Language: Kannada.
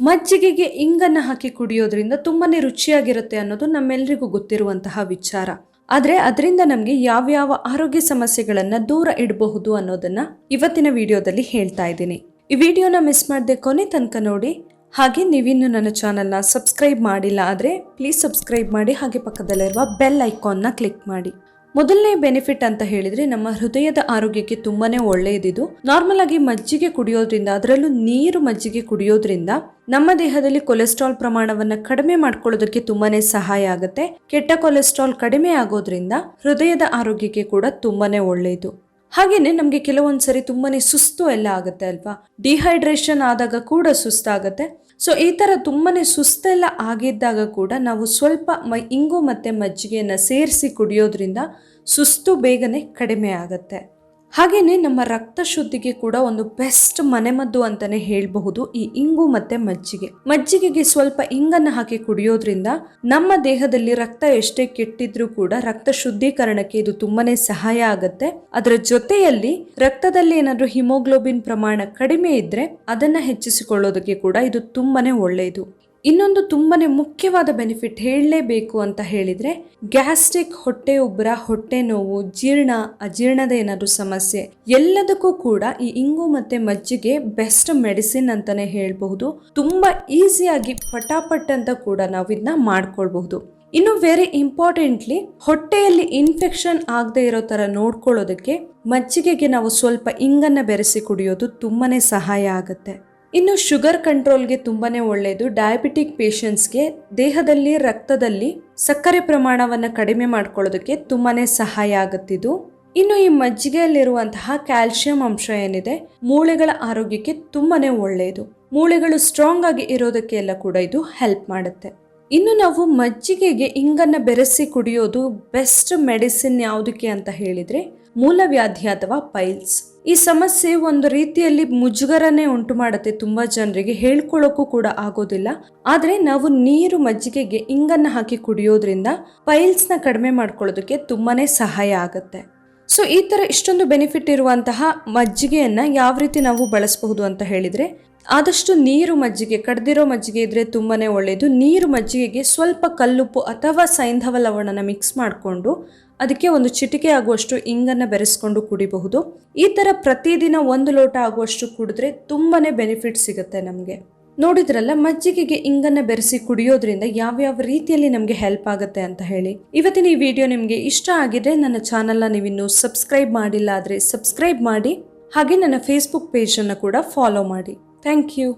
ಮಜ್ಜಿಗೆಗೆ ಇಂಗನ್ನು ಹಾಕಿ ಕುಡಿಯೋದ್ರಿಂದ ತುಂಬಾ ರುಚಿಯಾಗಿರುತ್ತೆ ಅನ್ನೋದು ನಮ್ಮೆಲ್ಲರಿಗೂ ಗೊತ್ತಿರುವಂತಹ ವಿಚಾರ. ಆದರೆ ಅದರಿಂದ ನಮಗೆ ಯಾವ್ಯಾವ ಆರೋಗ್ಯ ಸಮಸ್ಯೆಗಳನ್ನು ದೂರ ಇಡಬಹುದು ಅನ್ನೋದನ್ನ ಇವತ್ತಿನ ವಿಡಿಯೋದಲ್ಲಿ ಹೇಳ್ತಾ ಇದ್ದೀನಿ. ಈ ವಿಡಿಯೋನ ಮಿಸ್ ಮಾಡದೆ ಕೊನೆ ತನಕ ನೋಡಿ. ಹಾಗೆ ನೀವಿನ್ನು ನನ್ನ ಚಾನಲ್ನ ಸಬ್ಸ್ಕ್ರೈಬ್ ಮಾಡಿಲ್ಲ ಆದರೆ ಪ್ಲೀಸ್ ಸಬ್ಸ್ಕ್ರೈಬ್ ಮಾಡಿ ಹಾಗೆ ಪಕ್ಕದಲ್ಲಿರುವ ಬೆಲ್ ಐಕಾನ್ನ ಕ್ಲಿಕ್ ಮಾಡಿ. ಮೊದಲನೇ ಬೆನಿಫಿಟ್ ಅಂತ ಹೇಳಿದ್ರೆ ನಮ್ಮ ಹೃದಯದ ಆರೋಗ್ಯಕ್ಕೆ ತುಂಬಾನೇ ಒಳ್ಳೆಯದಿದು. ನಾರ್ಮಲ್ ಆಗಿ ಮಜ್ಜಿಗೆ ಕುಡಿಯೋದ್ರಿಂದ, ಅದರಲ್ಲೂ ನೀರು ಮಜ್ಜಿಗೆ ಕುಡಿಯೋದ್ರಿಂದ ನಮ್ಮ ದೇಹದಲ್ಲಿ ಕೊಲೆಸ್ಟ್ರಾಲ್ ಪ್ರಮಾಣವನ್ನ ಕಡಿಮೆ ಮಾಡ್ಕೊಳ್ಳೋದಕ್ಕೆ ತುಂಬಾನೇ ಸಹಾಯ ಆಗುತ್ತೆ. ಕೆಟ್ಟ ಕೊಲೆಸ್ಟ್ರಾಲ್ ಕಡಿಮೆ ಆಗೋದ್ರಿಂದ ಹೃದಯದ ಆರೋಗ್ಯಕ್ಕೆ ಕೂಡ ತುಂಬಾನೇ ಒಳ್ಳೆಯದು. ಹಾಗೇನೆ ನಮಗೆ ಕೆಲವೊಂದ್ಸರಿ ತುಂಬಾನೇ ಸುಸ್ತು ಎಲ್ಲ ಆಗುತ್ತೆ ಅಲ್ವಾ? ಡಿಹೈಡ್ರೇಷನ್ ಆದಾಗ ಕೂಡ ಸುಸ್ತಾಗತ್ತೆ. ಸೊ ಈ ಥರ ತುಂಬಾ ಸುಸ್ತೆಲ್ಲ ಆಗಿದ್ದಾಗ ಕೂಡ ನಾವು ಸ್ವಲ್ಪ ಮ, ಇಂಗು ಮತ್ತು ಮಜ್ಜಿಗೆಯನ್ನು ಸೇರಿಸಿ ಕುಡಿಯೋದ್ರಿಂದ ಸುಸ್ತು ಬೇಗನೆ ಕಡಿಮೆ ಆಗುತ್ತೆ. ಹಾಗೇನೆ ನಮ್ಮ ರಕ್ತ ಶುದ್ಧಿಗೆ ಕೂಡ ಒಂದು ಬೆಸ್ಟ್ ಮನೆಮದ್ದು ಅಂತಾನೆ ಹೇಳಬಹುದು ಈ ಇಂಗು ಮತ್ತೆ ಮಜ್ಜಿಗೆ. ಮಜ್ಜಿಗೆಗೆ ಸ್ವಲ್ಪ ಇಂಗನ್ನು ಹಾಕಿ ಕುಡಿಯೋದ್ರಿಂದ ನಮ್ಮ ದೇಹದಲ್ಲಿ ರಕ್ತ ಎಷ್ಟೇ ಕೆಟ್ಟಿದ್ರೂ ಕೂಡ ರಕ್ತ ಶುದ್ಧೀಕರಣಕ್ಕೆ ಇದು ತುಂಬಾನೇ ಸಹಾಯ ಆಗುತ್ತೆ. ಅದರ ಜೊತೆಯಲ್ಲಿ ರಕ್ತದಲ್ಲಿ ಏನಾದ್ರೂ ಹಿಮೋಗ್ಲೋಬಿನ್ ಪ್ರಮಾಣ ಕಡಿಮೆ ಇದ್ರೆ ಅದನ್ನ ಹೆಚ್ಚಿಸಿಕೊಳ್ಳೋದಕ್ಕೆ ಕೂಡ ಇದು ತುಂಬಾನೇ ಒಳ್ಳೆಯದು ಇನ್ನೊಂದು ತುಂಬಾನೇ ಮುಖ್ಯವಾದ ಬೆನಿಫಿಟ್ ಹೇಳಲೇಬೇಕು ಅಂತ ಹೇಳಿದ್ರೆ ಗ್ಯಾಸ್ಟ್ರಿಕ್ ಹೊಟ್ಟೆ ಉಬ್ಬರ, ಹೊಟ್ಟೆ ನೋವು, ಜೀರ್ಣ, ಅಜೀರ್ಣದ ಏನಾದರೂ ಸಮಸ್ಯೆ, ಎಲ್ಲದಕ್ಕೂ ಕೂಡ ಈ ಇಂಗು ಮತ್ತೆ ಮಜ್ಜಿಗೆ ಬೆಸ್ಟ್ ಮೆಡಿಸಿನ್ ಅಂತಾನೆ ಹೇಳಬಹುದು. ತುಂಬಾ ಈಸಿಯಾಗಿ ಪಟಾಪಟ್ ಅಂತ ಕೂಡ ನಾವು ಇದನ್ನ ಮಾಡ್ಕೊಳ್ಬಹುದು. ಇನ್ನು ವೆರಿ ಇಂಪಾರ್ಟೆಂಟ್ಲಿ ಹೊಟ್ಟೆಯಲ್ಲಿ ಇನ್ಫೆಕ್ಷನ್ ಆಗದೆ ಇರೋ ಥರ ನೋಡ್ಕೊಳ್ಳೋದಕ್ಕೆ ಮಜ್ಜಿಗೆಗೆ ನಾವು ಸ್ವಲ್ಪ ಇಂಗನ್ನ ಬೆರೆಸಿ ಕುಡಿಯೋದು ತುಂಬಾನೇ ಸಹಾಯ ಆಗುತ್ತೆ. ಇನ್ನು ಶುಗರ್ ಕಂಟ್ರೋಲ್ಗೆ ತುಂಬಾ ಒಳ್ಳೆಯದು ಡಯಾಬಿಟಿಕ್ ಪೇಷಂಟ್ಸ್ಗೆ ದೇಹದಲ್ಲಿ, ರಕ್ತದಲ್ಲಿ ಸಕ್ಕರೆ ಪ್ರಮಾಣವನ್ನು ಕಡಿಮೆ ಮಾಡ್ಕೊಳ್ಳೋದಕ್ಕೆ ತುಂಬಾ ಸಹಾಯ ಆಗುತ್ತಿದ್ದು ಇನ್ನು ಈ ಮಜ್ಜಿಗೆಯಲ್ಲಿರುವಂತಹ ಕ್ಯಾಲ್ಸಿಯಂ ಅಂಶ ಏನಿದೆ, ಮೂಳೆಗಳ ಆರೋಗ್ಯಕ್ಕೆ ತುಂಬಾ ಒಳ್ಳೆಯದು ಮೂಳೆಗಳು ಸ್ಟ್ರಾಂಗ್ ಆಗಿ ಇರೋದಕ್ಕೆ ಎಲ್ಲ ಕೂಡ ಇದು ಹೆಲ್ಪ್ ಮಾಡುತ್ತೆ. ಇನ್ನು ನಾವು ಮಜ್ಜಿಗೆಗೆ ಇಂಗನ್ನು ಬೆರೆಸಿ ಕುಡಿಯೋದು ಬೆಸ್ಟ್ ಮೆಡಿಸಿನ್ ಯಾವುದಕ್ಕೆ ಅಂತ ಹೇಳಿದರೆ, ಮೂಲವ್ಯಾಧಿ ಅಥವಾ ಪೈಲ್ಸ್ ಈ ಸಮಸ್ಯೆ ಒಂದು ರೀತಿಯಲ್ಲಿ ಮುಜುಗರನೇ ಉಂಟು ಮಾಡುತ್ತೆ ತುಂಬಾ ಜನರಿಗೆ. ಹೇಳ್ಕೊಳ್ಳೋಕ್ಕೂ ಕೂಡ ಆಗೋದಿಲ್ಲ. ಆದರೆ ನಾವು ನೀರು ಮಜ್ಜಿಗೆಗೆ ಇಂಗನ್ನ ಹಾಕಿ ಕುಡಿಯೋದ್ರಿಂದ ಪೈಲ್ಸ್ನ ಕಡಿಮೆ ಮಾಡ್ಕೊಳ್ಳೋದಕ್ಕೆ ತುಂಬಾನೇ ಸಹಾಯ ಆಗುತ್ತೆ. ಸೊ, ಈ ತರ ಇಷ್ಟೊಂದು ಬೆನಿಫಿಟ್ ಇರುವಂತಹ ಮಜ್ಜಿಗೆಯನ್ನ ಯಾವ ರೀತಿ ನಾವು ಬಳಸಬಹುದು ಅಂತ ಹೇಳಿದ್ರೆ, ಆದಷ್ಟು ನೀರು ಮಜ್ಜಿಗೆ, ಕಡ್ದಿರೋ ಮಜ್ಜಿಗೆ ಇದ್ರೆ ತುಂಬಾನೇ ಒಳ್ಳೆಯದು ನೀರು ಮಜ್ಜಿಗೆಗೆ ಸ್ವಲ್ಪ ಕಲ್ಲುಪ್ಪು ಅಥವಾ ಸೈಂಧವ ಲವಣನ ಮಿಕ್ಸ್ ಮಾಡಿಕೊಂಡು ಅದಕ್ಕೆ ಒಂದು ಚಿಟಿಕೆ ಆಗುವಷ್ಟು ಇಂಗನ್ನು ಬೆರೆಸ್ಕೊಂಡು ಕುಡಿಬಹುದು. ಈ ಥರ ಪ್ರತಿದಿನ ಒಂದು ಲೋಟ ಆಗುವಷ್ಟು ಕುಡಿದ್ರೆ ತುಂಬಾ ಬೆನಿಫಿಟ್ ಸಿಗುತ್ತೆ ನಮಗೆ. ನೋಡಿದ್ರಲ್ಲ, ಮಜ್ಜಿಗೆಗೆ ಇಂಗನ್ನು ಬೆರೆಸಿ ಕುಡಿಯೋದ್ರಿಂದ ಯಾವ್ಯಾವ ರೀತಿಯಲ್ಲಿ ನಮಗೆ ಹೆಲ್ಪ್ ಆಗುತ್ತೆ ಅಂತ ಹೇಳಿ. ಇವತ್ತಿನ ಈ ವಿಡಿಯೋ ನಿಮಗೆ ಇಷ್ಟ ಆಗಿದ್ರೆ ನನ್ನ ಚಾನಲ್ನ ನೀವಿನ್ನು ಸಬ್ಸ್ಕ್ರೈಬ್ ಮಾಡಿಲ್ಲ ಆದರೆ ಸಬ್ಸ್ಕ್ರೈಬ್ ಮಾಡಿ. ಹಾಗೆ ನನ್ನ ಫೇಸ್ಬುಕ್ ಪೇಜನ್ನು ಕೂಡ ಫಾಲೋ ಮಾಡಿ. Thank you